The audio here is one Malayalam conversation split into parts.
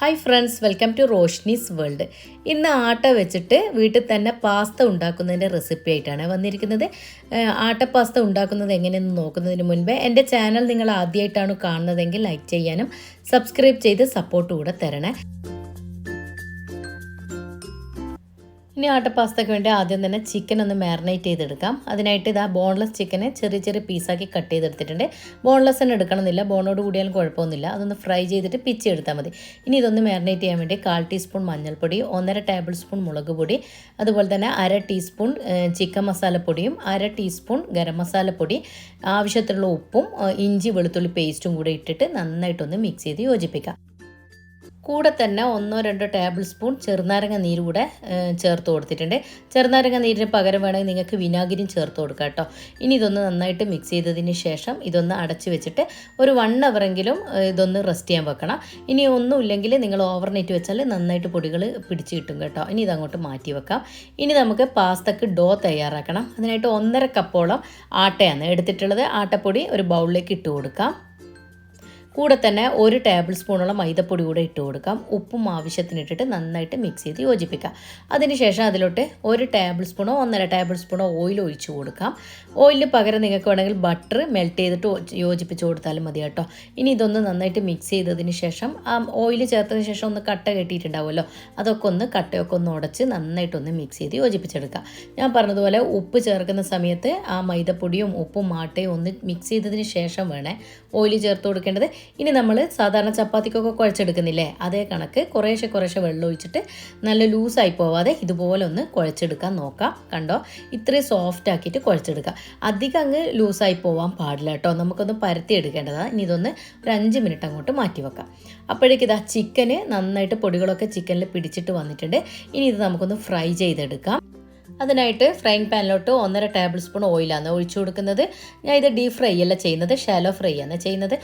Hi friends welcome to Roshni's world ഇന്ന് ആട്ട വെച്ചിട്ട് വീട്ടിൽ തന്നെ പാസ്ത ഉണ്ടാക്കുന്നതിന്റെ റെസിപ്പി ആയിട്ടാണ് വന്നിരിക്കുന്നത്. ആട്ട പാസ്ത ഉണ്ടാക്കുന്നത് എങ്ങനെയെന്ന് നോക്കുന്നതിന് മുൻപേ എന്റെ ചാനൽ നിങ്ങൾ ആദ്യമായിട്ടാണ് കാണുന്നതെങ്കിൽ ലൈക്ക് ചെയ്യാനും സബ്സ്ക്രൈബ് ചെയ്ത് സപ്പോർട്ട് കൂടെ തരണേ. ഇനി ആട്ട പാസ്തയ്ക്ക് വേണ്ടി ആദ്യം തന്നെ ചിക്കൻ ഒന്ന് മാറിനേറ്റ് ചെയ്തെടുക്കാം. അതിനായിട്ട് ഇതാ ബോൺലെസ് ചിക്കനെ ചെറിയ ചെറിയ പീസാക്കി കട്ട് ചെയ്തെടുത്തിട്ടുണ്ട്. ബോൺലെസ് തന്നെ എടുക്കണമെന്നില്ല. ബോണോട് കൂടിയാലും കുഴപ്പമൊന്നുമില്ല. അതൊന്ന് ഫ്രൈ ചെയ്തിട്ട് പിച്ച് എടുത്താൽ മതി. ഇനി ഇതൊന്ന് മാറിനേറ്റ് ചെയ്യാൻ വേണ്ടി കാൽ ടീസ്പൂൺ മഞ്ഞൾപ്പൊടി ഒന്നര ടേബിൾ സ്പൂൺ മുളക് പൊടി അതുപോലെ തന്നെ അര ടീസ്പൂൺ ചിക്കൻ മസാലപ്പൊടിയും അര ടീസ്പൂൺ ഗരം മസാലപ്പൊടി ആവശ്യത്തിലുള്ള ഉപ്പും ഇഞ്ചി വെളുത്തുള്ളി പേസ്റ്റും കൂടെ ഇട്ടിട്ട് നന്നായിട്ടൊന്ന് മിക്സ് ചെയ്ത് യോജിപ്പിക്കാം. കൂടെ തന്നെ ഒന്നോ രണ്ടോ ടേബിൾ സ്പൂൺ ചെറുനാരങ്ങ നീര് കൂടെ ചേർത്ത് കൊടുത്തിട്ടുണ്ട്. ചെറുനാരങ്ങ നീരിന് പകരം വേണമെങ്കിൽ നിങ്ങൾക്ക് വിനാഗിരിയും ചേർത്ത് കൊടുക്കാം കേട്ടോ. ഇനി ഇതൊന്ന് നന്നായിട്ട് മിക്സ് ചെയ്തതിന് ശേഷം ഇതൊന്ന് അടച്ച് വെച്ചിട്ട് ഒരു വൺ അവറെങ്കിലും ഇതൊന്ന് റെസ്റ്റ് ചെയ്യാൻ വെക്കണം. ഇനി ഒന്നുമില്ലെങ്കിൽ നിങ്ങൾ ഓവർനൈറ്റ് വെച്ചാൽ നന്നായിട്ട് പൊടികൾ പിടിച്ച് കിട്ടും കേട്ടോ. ഇനി ഇതങ്ങോട്ട് മാറ്റി വെക്കാം. ഇനി നമുക്ക് പാസ്തക്ക് ഡോ തയ്യാറാക്കണം. അതിനായിട്ട് ഒന്നര കപ്പോളം ആട്ടയാണ് എടുത്തിട്ടുള്ളത്. ആട്ടപ്പൊടി ഒരു ബൗളിലേക്ക് ഇട്ട് കൊടുക്കാം. കൂടെ തന്നെ ഒരു ടേബിൾ സ്പൂണോളം മൈദപ്പൊടി കൂടെ ഇട്ട് കൊടുക്കാം. ഉപ്പും ആവശ്യത്തിന് ഇട്ടിട്ട് നന്നായിട്ട് മിക്സ് ചെയ്ത് യോജിപ്പിക്കാം. അതിനുശേഷം അതിലോട്ട് ഒരു ടേബിൾ സ്പൂണോ ഒന്നര ടേബിൾ സ്പൂണോ ഓയിൽ ഒഴിച്ച് കൊടുക്കാം. ഓയിലിന് പകരം നിങ്ങൾക്ക് വേണമെങ്കിൽ ബട്ടർ മെൽറ്റ് ചെയ്തിട്ട് യോജിപ്പിച്ച് കൊടുത്താലും മതി കേട്ടോ. ഇനി ഇതൊന്ന് നന്നായിട്ട് മിക്സ് ചെയ്തതിന് ശേഷം ഓയിൽ ചേർത്തതിന് ശേഷം ഒന്ന് കട്ട കെട്ടിയിട്ടുണ്ടാവുമല്ലോ അതൊക്കെ ഒന്ന് കട്ടയൊക്കെ ഒന്ന് ഉടച്ച് നന്നായിട്ടൊന്ന് മിക്സ് ചെയ്ത് യോജിപ്പിച്ചെടുക്കാം. ഞാൻ പറഞ്ഞതുപോലെ ഉപ്പ് ചേർക്കുന്ന സമയത്ത് ആ മൈദപ്പൊടിയും ഉപ്പും മാട്ടയും ഒന്ന് മിക്സ് ചെയ്തതിന് ശേഷം വേണേ ഓയിൽ ചേർത്ത് കൊടുക്കേണ്ടത്. ഇനി നമ്മൾ സാധാരണ ചപ്പാത്തിക്കൊക്കെ കുഴച്ചെടുക്കുന്നില്ലേ? അതേ കണക്ക് കുറേശ്ശെ കുറേശ്ശെ വെള്ളം ഒഴിച്ചിട്ട് നല്ല ലൂസായി പോവാതെ ഇതുപോലെ ഒന്ന് കുഴച്ചെടുക്കാൻ നോക്കാം. കണ്ടോ? ഇത്രയും സോഫ്റ്റ് ആക്കിയിട്ട് കുഴച്ചെടുക്കുക അധികം അങ്ങ് ലൂസായി പോവാൻ പാടില്ല കേട്ടോ. നമുക്കൊന്ന് പരത്തി എടുക്കേണ്ടതാണ്. ഇനി ഇതൊന്ന് ഒരു അഞ്ച് മിനിറ്റ് അങ്ങോട്ട് മാറ്റി വെക്കാം. അപ്പോഴേക്ക് ഇതാ ചിക്കന് നന്നായിട്ട് പൊടികളൊക്കെ ചിക്കനിൽ പിടിച്ചിട്ട് വന്നിട്ടുണ്ട്. ഇനി ഇത് നമുക്കൊന്ന് ഫ്രൈ ചെയ്തെടുക്കാം. അതിനായിട്ട് ഫ്രൈങ് പാനിലോട്ട് ഒന്നര ടേബിൾ സ്പൂൺ ഓയിലാണ് ഒഴിച്ചു കൊടുക്കുന്നത്. ഞാൻ ഇത് ഡീപ് ഫ്രൈ അല്ല ചെയ്യുന്നത് ഷാലോ ഫ്രൈ ആണ് ചെയ്യുന്നത്.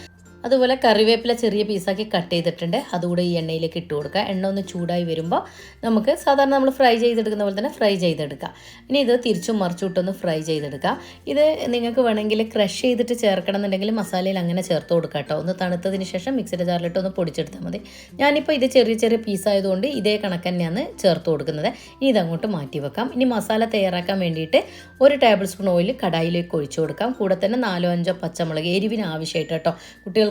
അതുപോലെ കറിവേപ്പില ചെറിയ പീസാക്കി കട്ട് ചെയ്തിട്ടുണ്ട്. അതുകൂടെ ഈ എണ്ണയിലേക്ക് ഇട്ട് കൊടുക്കുക. എണ്ണ ഒന്ന് ചൂടായി വരുമ്പോൾ നമുക്ക് സാധാരണ നമ്മൾ ഫ്രൈ ചെയ്തെടുക്കുന്ന പോലെ തന്നെ ഫ്രൈ ചെയ്തെടുക്കുക ഇനി ഇത് തിരിച്ചും മറിച്ചുവിട്ടൊന്ന് ഫ്രൈ ചെയ്തെടുക്കുക ഇത് നിങ്ങൾക്ക് വേണമെങ്കിൽ ക്രഷ് ചെയ്തിട്ട് ചേർക്കണം എന്നുണ്ടെങ്കിൽ മസാലയിൽ അങ്ങനെ ചേർത്ത് കൊടുക്കാം കേട്ടോ. ഒന്ന് തണുത്തതിന് ശേഷം മിക്സിയുടെ ജാറിലിട്ട് ഒന്ന് പൊടിച്ചെടുത്താൽ മതി. ഞാനിപ്പോൾ ഇത് ചെറിയ ചെറിയ പീസായതുകൊണ്ട് ഇതേ കണക്ക് തന്നെയാണ് ചേർത്ത് കൊടുക്കുന്നത്. ഇനി ഇതങ്ങോട്ട് മാറ്റി വെക്കാം. ഇനി മസാല തയ്യാറാക്കാൻ വേണ്ടിയിട്ട് ഒരു ടേബിൾ സ്പൂൺ ഓയിൽ കടായിലേക്ക് ഒഴിച്ചു കൊടുക്കാം. കൂടെ തന്നെ നാലോ അഞ്ചോ പച്ചമുളക് എരിവിന് ആവശ്യമായിട്ട് കേട്ടോ.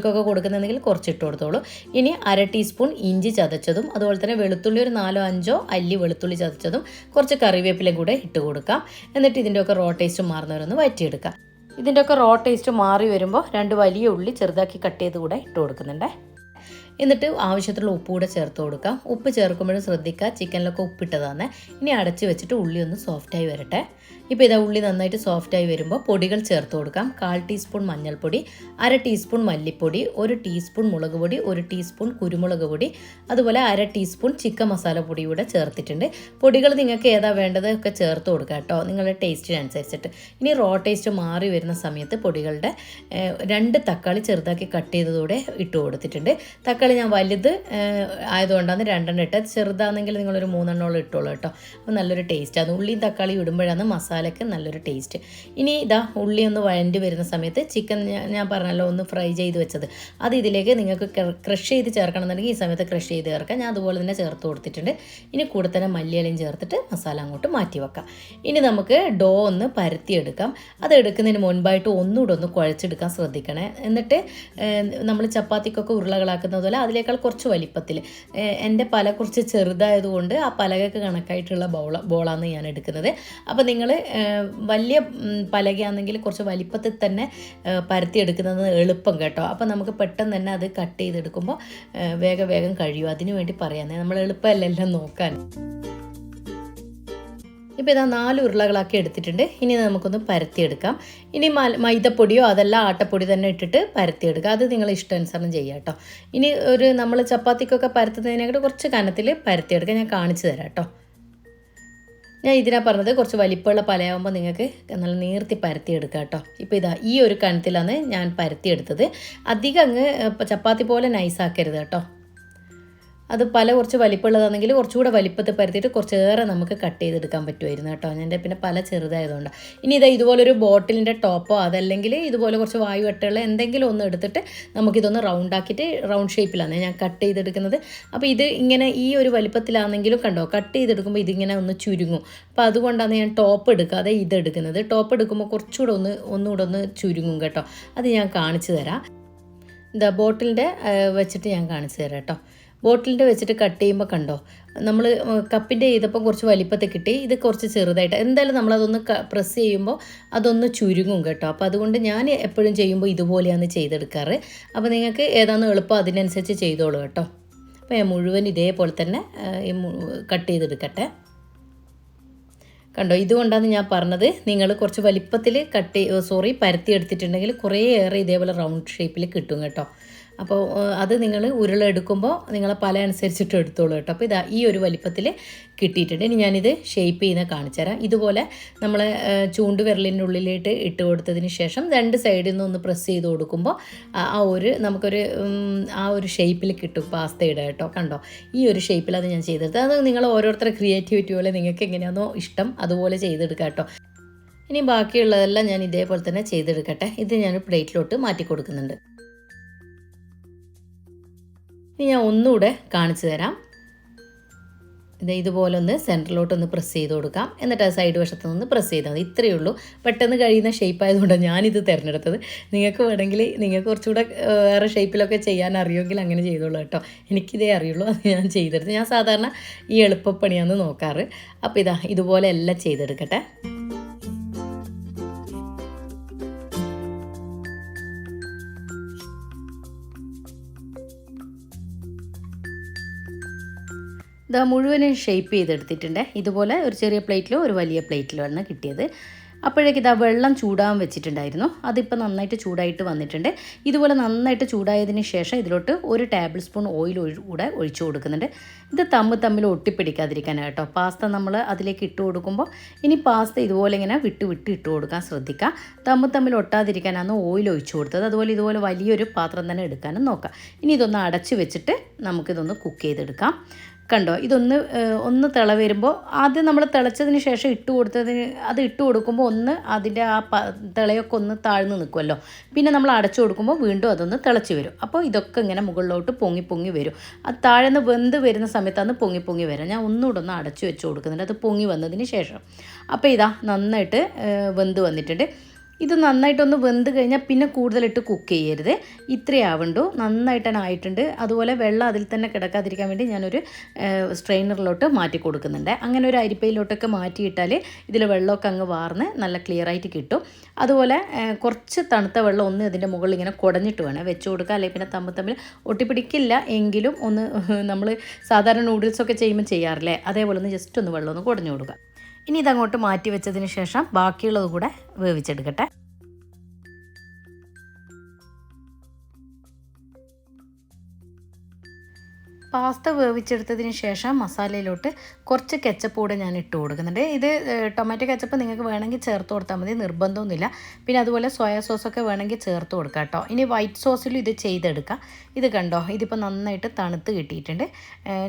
കുട്ടികൾക്കൊക്കെ കൊടുക്കുന്നുണ്ടെങ്കിൽ കുറച്ചിട്ട് കൊടുത്തോളൂ. ഇനി അര ടീസ്പൂൺ ഇഞ്ചി ചതച്ചതും അതുപോലെ തന്നെ വെളുത്തുള്ളി ഒരു നാലോ അഞ്ചോ അല്ലി വെളുത്തുള്ളി ചതച്ചതും കുറച്ച് കറിവേപ്പിലയും കൂടെ ഇട്ട് കൊടുക്കാം. എന്നിട്ട് ഇതിന്റെയൊക്കെ റോ ടേസ്റ്റ് മാറുന്നവരൊന്ന് വറ്റിയെടുക്കാം ഇതിന്റെയൊക്കെ റോ ടേസ്റ്റ് മാറി വരുമ്പോൾ രണ്ട് വലിയ ഉള്ളി ചെറുതാക്കി കട്ട് ചെയ്ത് കൂടെ ഇട്ട് കൊടുക്കുന്നുണ്ടേ. എന്നിട്ട് ആവശ്യത്തിലുള്ള ഉപ്പ് കൂടെ ചേർത്ത് കൊടുക്കാം. ഉപ്പ് ചേർക്കുമ്പോഴും ശ്രദ്ധിക്കുക ചിക്കനിലൊക്കെ ഉപ്പിട്ടതാണ് ഇനി അടച്ച് വെച്ചിട്ട് ഉള്ളി ഒന്ന് സോഫ്റ്റായി വരട്ടെ. ഇപ്പോൾ ഇതാ ഉള്ളി നന്നായിട്ട് സോഫ്റ്റായി വരുമ്പോൾ പൊടികൾ ചേർത്ത് കൊടുക്കാം. കാൽ ടീസ്പൂൺ മഞ്ഞൾപ്പൊടി അര ടീസ്പൂൺ മല്ലിപ്പൊടി ഒരു ടീസ്പൂൺ മുളക് പൊടി ഒരു ടീസ്പൂൺ കുരുമുളക് പൊടി അതുപോലെ അര ടീസ്പൂൺ ചിക്കൻ മസാല പൊടി കൂടെ ചേർത്തിട്ടുണ്ട്. പൊടികൾ നിങ്ങൾക്ക് ഏതാ വേണ്ടത് ഒക്കെ ചേർത്ത് കൊടുക്കുക കേട്ടോ. നിങ്ങളുടെ ടേസ്റ്റിനനുസരിച്ചിട്ട്. ഇനി റോ ടേസ്റ്റ് മാറി വരുന്ന സമയത്ത് പൊടികളുടെ രണ്ട് തക്കാളി ചെറുതാക്കി കട്ട് ചെയ്തതോടെ ഇട്ട് കൊടുത്തിട്ടുണ്ട്. തക്കാളി ഞാൻ വലുത് ആയതുകൊണ്ടാണ് രണ്ടെണ്ണം ഇട്ടത്. ചെറുതാണെങ്കിൽ നിങ്ങളൊരു മൂന്നെണ്ണോളം ഇട്ടോളൂ കേട്ടോ. അപ്പോൾ നല്ലൊരു ആണ് ഉള്ളിയും തക്കാളിയും ഇടുമ്പോഴാണ് മസാലയ്ക്ക് നല്ലൊരു ടേസ്റ്റ്. ഇനി ഇതാ ഉള്ളി ഒന്ന് വഴണ്ടി വരുന്ന സമയത്ത് ചിക്കൻ ഞാൻ- പറഞ്ഞല്ലോ ഒന്ന് ഫ്രൈ ചെയ്ത് വെച്ചത്. അത് ഇതിലേക്ക് നിങ്ങൾക്ക് ക്രഷ് ചെയ്ത് ചേർക്കണം എന്നുണ്ടെങ്കിൽ ഈ സമയത്ത് ക്രഷ് ചെയ്ത് ചേർക്കാം. ഞാൻ അതുപോലെ തന്നെ ചേർത്ത് കൊടുത്തിട്ടുണ്ട്. ഇനി കൂടെ തന്നെ മല്ലിയിലയും ചേർത്തിട്ട് മസാല അങ്ങോട്ട് മാറ്റി വെക്കാം. ഇനി നമുക്ക് ഡോ ഒന്ന് പരത്തിയെടുക്കാം. അത് എടുക്കുന്നതിന് മുൻപായിട്ട് ഒന്നുകൂടെ ഒന്ന് കുഴച്ചെടുക്കാൻ ശ്രദ്ധിക്കണേ. എന്നിട്ട് നമ്മൾ ചപ്പാത്തിക്കൊക്കെ ഉരുളകളാക്കുന്നത് പോലെ അതിനേക്കാൾ കുറച്ച് വലിപ്പത്തിൽ എന്റെ പല കുറച്ച് ചെറുതായതുകൊണ്ട് ആ പലകക്ക് കണക്കായിട്ടുള്ള ബോള ബോളാണ് ഞാൻ എടുക്കുന്നത്. അപ്പോൾ നിങ്ങൾ വലിയ പലകയാണെങ്കിൽ കുറച്ച് വലിപ്പത്തിൽ തന്നെ പരത്തി പരത്തിയെടുക്കുന്നത് എളുപ്പം കേട്ടോ. അപ്പോൾ നമുക്ക് പെട്ടെന്ന് തന്നെ അത് കട്ട് ചെയ്തെടുക്കുമ്പോൾ വേഗം വേഗം കഴിയും അതിനു വേണ്ടി പറയാന്നേ. നമ്മൾ എളുപ്പമല്ലല്ലോ നോക്കാൻ? ഇപ്പോൾ ഇതാ നാല് ഉരുളകളാക്കി എടുത്തിട്ടുണ്ട്. ഇനി നമുക്കൊന്ന് പരത്തിയെടുക്കാം. ഇനി മൈദപ്പൊടിയോ അതല്ല ആട്ടപ്പൊടി തന്നെ ഇട്ടിട്ട് പരത്തിയെടുക്കുക. അത് നിങ്ങൾ ഇഷ്ടാനുസരണം ചെയ്യുക കേട്ടോ. ഇനി ഒരു നമ്മൾ ചപ്പാത്തിക്കൊക്കെ പരത്തുന്നതിനെക്കാട്ട് കുറച്ച് കനത്തിൽ പരത്തിയെടുക്കുക. ഞാൻ കാണിച്ചു തരാം കേട്ടോ. ഞാൻ ഇതിനാ പറഞ്ഞത് കുറച്ച് വലിപ്പമുള്ള പലയാകുമ്പോൾ നിങ്ങൾക്ക് നല്ല നീർത്തി പരത്തിയെടുക്കാം കേട്ടോ. ഇപ്പോൾ ഇതാ ഈ ഒരു കണത്തിലാണ് ഞാൻ പരത്തിയെടുത്തത്. അധികം അങ്ങ് ചപ്പാത്തി പോലെ നൈസാക്കരുത് കേട്ടോ. അത് പല കുറച്ച് വലിപ്പമുള്ളതാണെങ്കിൽ കുറച്ചുകൂടെ വലിപ്പത്തിൽ പരത്തിയിട്ട് കുറച്ചേറെ നമുക്ക് കട്ട് ചെയ്തെടുക്കാൻ പറ്റുമായിരുന്നു കേട്ടോ. എന്റെ പിന്നെ പല ചെറുതായതുകൊണ്ട്. ഇനി ഇതാ ഇതുപോലൊരു ബോട്ടിലിന്റെ ടോപ്പോ അതല്ലെങ്കിൽ ഇതുപോലെ കുറച്ച് വായു വെട്ടുള്ള എന്തെങ്കിലും ഒന്ന് എടുത്തിട്ട് നമുക്കിതൊന്ന് റൗണ്ട് ആക്കിയിട്ട് റൗണ്ട് ഷേപ്പിലാണ് ഞാൻ കട്ട് ചെയ്തെടുക്കുന്നത്. അപ്പോൾ ഇത് ഇങ്ങനെ ഈ ഒരു വലിപ്പത്തിലാണെങ്കിലും കണ്ടോ കട്ട് ചെയ്തെടുക്കുമ്പോൾ ഇതിങ്ങനെ ഒന്ന് ചുരുങ്ങും. അപ്പോൾ അതുകൊണ്ടാണ് ഞാൻ ടോപ്പ് എടുക്കാതെ ഇതെടുക്കുന്നത് ടോപ്പ് എടുക്കുമ്പോൾ കുറച്ചുകൂടെ ഒന്ന് ഒന്നുകൂടെ ഒന്ന് ചുരുങ്ങും കേട്ടോ. അത് ഞാൻ കാണിച്ചു തരാം. ഇതാ ബോട്ടിലിന്റെ വെച്ചിട്ട് ഞാൻ കാണിച്ചു തരാം കേട്ടോ. ബോട്ടിലിന്റെ വെച്ചിട്ട് കട്ട് ചെയ്യുമ്പോൾ കണ്ടോ? നമ്മൾ കപ്പിന്റെ ചെയ്തപ്പോൾ കുറച്ച് വലിപ്പത്തിൽ കിട്ടി. ഇത് കുറച്ച് ചെറുതായിട്ട്. എന്തായാലും നമ്മളതൊന്ന് പ്രസ് ചെയ്യുമ്പോൾ അതൊന്ന് ചുരുങ്ങും കേട്ടോ. അപ്പോൾ അതുകൊണ്ട് ഞാൻ എപ്പോഴും ചെയ്യുമ്പോൾ ഇതുപോലെയാണ് ചെയ്തെടുക്കാറ്. അപ്പോൾ നിങ്ങൾക്ക് ഏതാണെന്ന് എളുപ്പം അതിനനുസരിച്ച് ചെയ്തോളൂ കേട്ടോ. അപ്പോൾ ഞാൻ മുഴുവൻ ഇതേപോലെ തന്നെ കട്ട് ചെയ്തെടുക്കട്ടെ. കണ്ടോ? ഇതുകൊണ്ടാണ് ഞാൻ പറഞ്ഞത്. നിങ്ങൾ കുറച്ച് വലിപ്പത്തിൽ കട്ട് സോറി പരത്തി എടുത്തിട്ടുണ്ടെങ്കിൽ കുറേ ഏറെ ഇതേപോലെ റൗണ്ട് ഷേപ്പിൽ കിട്ടും കേട്ടോ. അപ്പോൾ അത് നിങ്ങൾ ഉരുളെടുക്കുമ്പോൾ നിങ്ങൾ പല അനുസരിച്ചിട്ട് എടുത്തോളൂ കേട്ടോ. അപ്പോൾ ഇതാ ഈ ഒരു വലിപ്പത്തിൽ കിട്ടിയിട്ടുണ്ട്. ഇനി ഞാനിത് ഷേപ്പ് ചെയ്യുന്ന കാണിച്ചു തരാം. ഇതുപോലെ നമ്മൾ ചൂണ്ട് വിരലിന്റെ ഉള്ളിലേക്ക് ഇട്ട് കൊടുത്തതിന് ശേഷം രണ്ട് സൈഡിൽ നിന്ന് ഒന്ന് പ്രസ് ചെയ്ത് കൊടുക്കുമ്പോൾ ആ ഒരു നമുക്കൊരു ആ ഒരു ഷേപ്പിൽ കിട്ടും പാസ്തയുടെ കേട്ടോ. കണ്ടോ? ഈ ഒരു ഷേപ്പിൽ അത് ഞാൻ ചെയ്തെടുത്തത് അത് നിങ്ങൾ ഓരോരുത്തരുടെ ക്രിയേറ്റിവിറ്റി പോലെ നിങ്ങൾക്ക് എങ്ങനെയാണോ ഇഷ്ടം അതുപോലെ ചെയ്തെടുക്കാം കേട്ടോ. ഇനി ബാക്കിയുള്ളതെല്ലാം ഞാൻ ഇതേപോലെ തന്നെ ചെയ്തെടുക്കട്ടെ. ഇത് ഞാൻ പ്ലേറ്റിലോട്ട് മാറ്റി കൊടുക്കുന്നുണ്ട്. ഇനി ഞാൻ ഒന്നുകൂടെ കാണിച്ചു തരാം. ഇത് ഇതുപോലെ ഒന്ന് സെന്ററിലോട്ട് ഒന്ന് പ്രസ് ചെയ്ത് കൊടുക്കാം. എന്നിട്ട് ആ സൈഡ് വശത്ത് നിന്ന് പ്രസ് ചെയ്താൽ മതി. ഇത്രയേ ഉള്ളൂ. പെട്ടെന്ന് കഴിയുന്ന ഷേപ്പ് ആയതുകൊണ്ടാണ് ഞാനിത് തിരഞ്ഞെടുത്തത്. നിങ്ങൾക്ക് വേണമെങ്കിൽ നിങ്ങൾക്ക് കുറച്ചുകൂടെ വേറെ ഷേപ്പിലൊക്കെ ചെയ്യാൻ അറിയുമെങ്കിൽ അങ്ങനെ ചെയ്തോളൂ കേട്ടോ. എനിക്കിതേ അറിയുള്ളൂ. അത് ഞാൻ ചെയ്തെടുത്ത്. ഞാൻ സാധാരണ ഈ എളുപ്പപ്പണിയാണ് നോക്കാറ്. അപ്പോൾ ഇതാ ഇതുപോലെ എല്ലാം ചെയ്തെടുക്കട്ടെ. ഇതാ മുഴുവനും ഷേപ്പ് ചെയ്തെടുത്തിട്ടുണ്ട്. ഇതുപോലെ ഒരു ചെറിയ പ്ലേറ്റിലോ ഒരു വലിയ പ്ലേറ്റിലോ ആണ് കിട്ടിയത്. അപ്പോഴേക്ക് ഇതാ വെള്ളം ചൂടാൻ വെച്ചിട്ടുണ്ടായിരുന്നു. അതിപ്പോൾ നന്നായിട്ട് ചൂടായിട്ട് വന്നിട്ടുണ്ട്. ഇതുപോലെ നന്നായിട്ട് ചൂടായതിന് ശേഷം ഇതിലോട്ട് ഒരു ടേബിൾ സ്പൂൺ ഓയിൽ കൂടെ ഒഴിച്ചു കൊടുക്കുന്നുണ്ട്. ഇത് തമ്മിൽ തമ്മിൽ ഒട്ടിപ്പിടിക്കാതിരിക്കാനാണ് കേട്ടോ. പാസ്ത നമ്മൾ അതിലേക്ക് ഇട്ട് കൊടുക്കുമ്പോൾ ഇനി പാസ്ത ഇതുപോലെ ഇങ്ങനെ വിട്ട് വിട്ട് ഇട്ട് കൊടുക്കാൻ ശ്രദ്ധിക്കുക തമ്മിൽ തമ്മിൽ ഒട്ടാതിരിക്കാനാണ് ഓയിൽ ഒഴിച്ചു കൊടുത്തത്. അതുപോലെ ഇതുപോലെ വലിയൊരു പാത്രം തന്നെ എടുക്കാനും നോക്കാം. ഇനി ഇതൊന്ന് അടച്ച് വെച്ചിട്ട് നമുക്കിതൊന്ന് കുക്ക് ചെയ്തെടുക്കാം. കണ്ടോ? ഇതൊന്ന് ഒന്ന് തിള വരുമ്പോൾ ആദ്യം നമ്മൾ തിളച്ചതിന് ശേഷം ഇട്ട് കൊടുത്തതിന് അത് ഇട്ട് കൊടുക്കുമ്പോൾ ഒന്ന് അതിന്റെ ആ പ തിളയൊക്കെ ഒന്ന് താഴ്ന്നു നിൽക്കുമല്ലോ പിന്നെ നമ്മൾ അടച്ചു കൊടുക്കുമ്പോൾ വീണ്ടും അതൊന്ന് തിളച്ച് വരും. അപ്പോൾ ഇതൊക്കെ ഇങ്ങനെ മുകളിലോട്ട് പൊങ്ങി പൊങ്ങി വരും. അത് താഴ്ന്ന് വെന്ത് വരുന്ന സമയത്താണ് പൊങ്ങി പൊങ്ങി വരാം. ഞാൻ ഒന്നുകൂടെ ഒന്ന് അടച്ചു വെച്ച് കൊടുക്കുന്നുണ്ട്. അത് പൊങ്ങി വന്നതിന് ശേഷം. അപ്പോൾ ഇതാ നന്നായിട്ട് വെന്ത് വന്നിട്ടുണ്ട്. ഇത് നന്നായിട്ടൊന്ന് വെന്ത് കഴിഞ്ഞാൽ പിന്നെ കൂടുതലിട്ട് കുക്ക് ചെയ്യരുത്. ഇത്രയാവുണ്ടോ നന്നായിട്ട് തന്നെ ആയിട്ടുണ്ട്. അതുപോലെ വെള്ളം അതിൽ തന്നെ കിടക്കാതിരിക്കാൻ വേണ്ടി ഞാനൊരു സ്ട്രെയിനറിലോട്ട് മാറ്റി കൊടുക്കുന്നുണ്ട്. അങ്ങനെ ഒരു അരിപ്പയിലോട്ടൊക്കെ മാറ്റിയിട്ടാൽ ഇതിൽ വെള്ളമൊക്കെ അങ്ങ് വാർന്ന് നല്ല ക്ലിയർ ആയിട്ട് കിട്ടും. അതുപോലെ കുറച്ച് തണുത്ത വെള്ളം ഒന്ന് ഇതിന്റെ മുകളിൽ ഇങ്ങനെ കുടഞ്ഞിട്ട് വേണം വെച്ച് കൊടുക്കുക അല്ലെങ്കിൽ പിന്നെ തമ്മിൽ തമ്മിൽ ഒട്ടിപ്പിടിക്കില്ല എങ്കിലും ഒന്ന് നമ്മൾ സാധാരണ നൂഡിൽസൊക്കെ ചെയ്യുമ്പോൾ ചെയ്യാറില്ലേ? അതേപോലെ ഒന്ന് ജസ്റ്റ് ഒന്ന് വെള്ളം ഒന്ന് കുടഞ്ഞു കൊടുക്കുക ഇനി ഇതങ്ങോട്ട് മാറ്റി വെച്ചതിന് ശേഷം ബാക്കിയുള്ളത് കൂടെ വേവിച്ചെടുക്കട്ടെ. പാസ്ത വേവിച്ചെടുത്തതിന് ശേഷം മസാലയിലോട്ട് കുറച്ച് കെച്ചപ്പ് കൂടെ ഞാൻ ഇട്ട് കൊടുക്കുന്നുണ്ട്. ഇത് ടൊമാറ്റോ കെച്ചപ്പ് നിങ്ങൾക്ക് വേണമെങ്കിൽ ചേർത്ത് കൊടുത്താൽ മതി നിർബന്ധമൊന്നുമില്ല. പിന്നെ അതുപോലെ സോയാ സോസൊക്കെ വേണമെങ്കിൽ ചേർത്ത് കൊടുക്കാം കേട്ടോ. ഇനി വൈറ്റ് സോസിലും ഇത് ചെയ്തെടുക്കാം. ഇത് കണ്ടോ ഇതിപ്പോൾ നന്നായിട്ട് തണുത്ത് കിട്ടിയിട്ടുണ്ട്.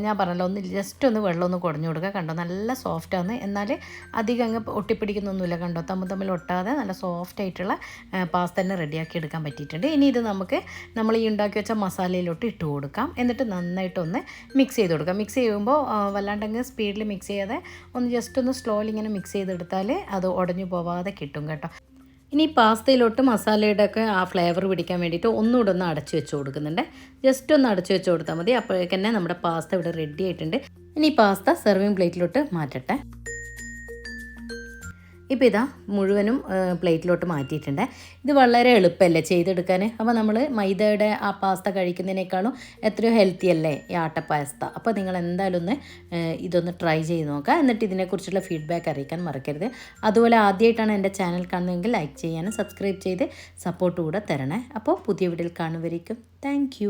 ഞാൻ പറഞ്ഞല്ലോ ഒന്ന് ജസ്റ്റ് ഒന്ന് വെള്ളം ഒന്ന് കുടഞ്ഞു കൊടുക്കുക. കണ്ടോ നല്ല സോഫ്റ്റാണ് എന്നാൽ അധികം അങ്ങ് ഒട്ടിപ്പിടിക്കുന്നൊന്നുമില്ല കണ്ടോ. തമ്മിൽ തമ്മിൽ ഒട്ടാതെ നല്ല സോഫ്റ്റ് ആയിട്ടുള്ള പാസ്ത തന്നെ റെഡിയാക്കി എടുക്കാൻ പറ്റിയിട്ടുണ്ട്. ഇനി ഇത് നമുക്ക് നമ്മൾ ഈ ഉണ്ടാക്കി വെച്ച മസാലയിലോട്ട് ഇട്ട് കൊടുക്കാം. എന്നിട്ട് നന്നായിട്ടൊന്ന് മിക്സ് ചെയ്ത് കൊടുക്കുക. മിക്സ് ചെയ്യുമ്പോൾ വല്ലാണ്ടങ്ങ് സ്പീഡിൽ മിക്സ് ചെയ്യാതെ ഒന്ന് ജസ്റ്റ് ഒന്ന് സ്ലോലി ഇങ്ങനെ മിക്സ് ചെയ്തെടുത്താൽ അത് ഉടഞ്ഞു പോവാതെ കിട്ടും കേട്ടോ. ഇനി പാസ്തയിലോട്ട് മസാലയുടെ ഒക്കെ ആ ഫ്ലേവർ പിടിക്കാൻ വേണ്ടിയിട്ട് ഒന്നുകൂടെ ഒന്ന് അടച്ചു വെച്ച് കൊടുക്കുന്നുണ്ട്. ജസ്റ്റ് ഒന്ന് അടച്ചു വെച്ച് കൊടുത്താൽ മതി. അപ്പോഴേക്കന്നെ നമ്മുടെ പാസ്ത ഇവിടെ റെഡി ആയിട്ടുണ്ട്. ഇനി പാസ്ത സെർവിങ് പ്ലേറ്റിലോട്ട് മാറ്റട്ടെ. ഇപ്പോൾ ഇതാ മുഴുവനും പ്ലേറ്റിലോട്ട് മാറ്റിയിട്ടുണ്ട്. ഇത് വളരെ എളുപ്പമല്ലേ ചെയ്തെടുക്കാൻ അപ്പോൾ നമ്മൾ മൈദയുടെ ആ പാസ്ത കഴിക്കുന്നതിനേക്കാളും എത്രയോ ഹെൽത്തി അല്ലേ ഈ ആട്ടപ്പാസ്ത അപ്പോൾ നിങ്ങൾ എന്തായാലും ഒന്ന് ഇതൊന്ന് ട്രൈ ചെയ്ത് നോക്കുക എന്നിട്ട് ഇതിനെക്കുറിച്ചുള്ള ഫീഡ്ബാക്ക് അറിയിക്കാൻ മറക്കരുത്. അതുപോലെ ആദ്യമായിട്ടാണ് എന്റെ ചാനൽ കാണുന്നതെങ്കിൽ ലൈക്ക് ചെയ്യാനും സബ്സ്ക്രൈബ് ചെയ്ത് സപ്പോർട്ട് കൂടെ തരണേ. അപ്പോൾ പുതിയ വീഡിയോയിൽ കാണുമായിരിക്കും താങ്ക്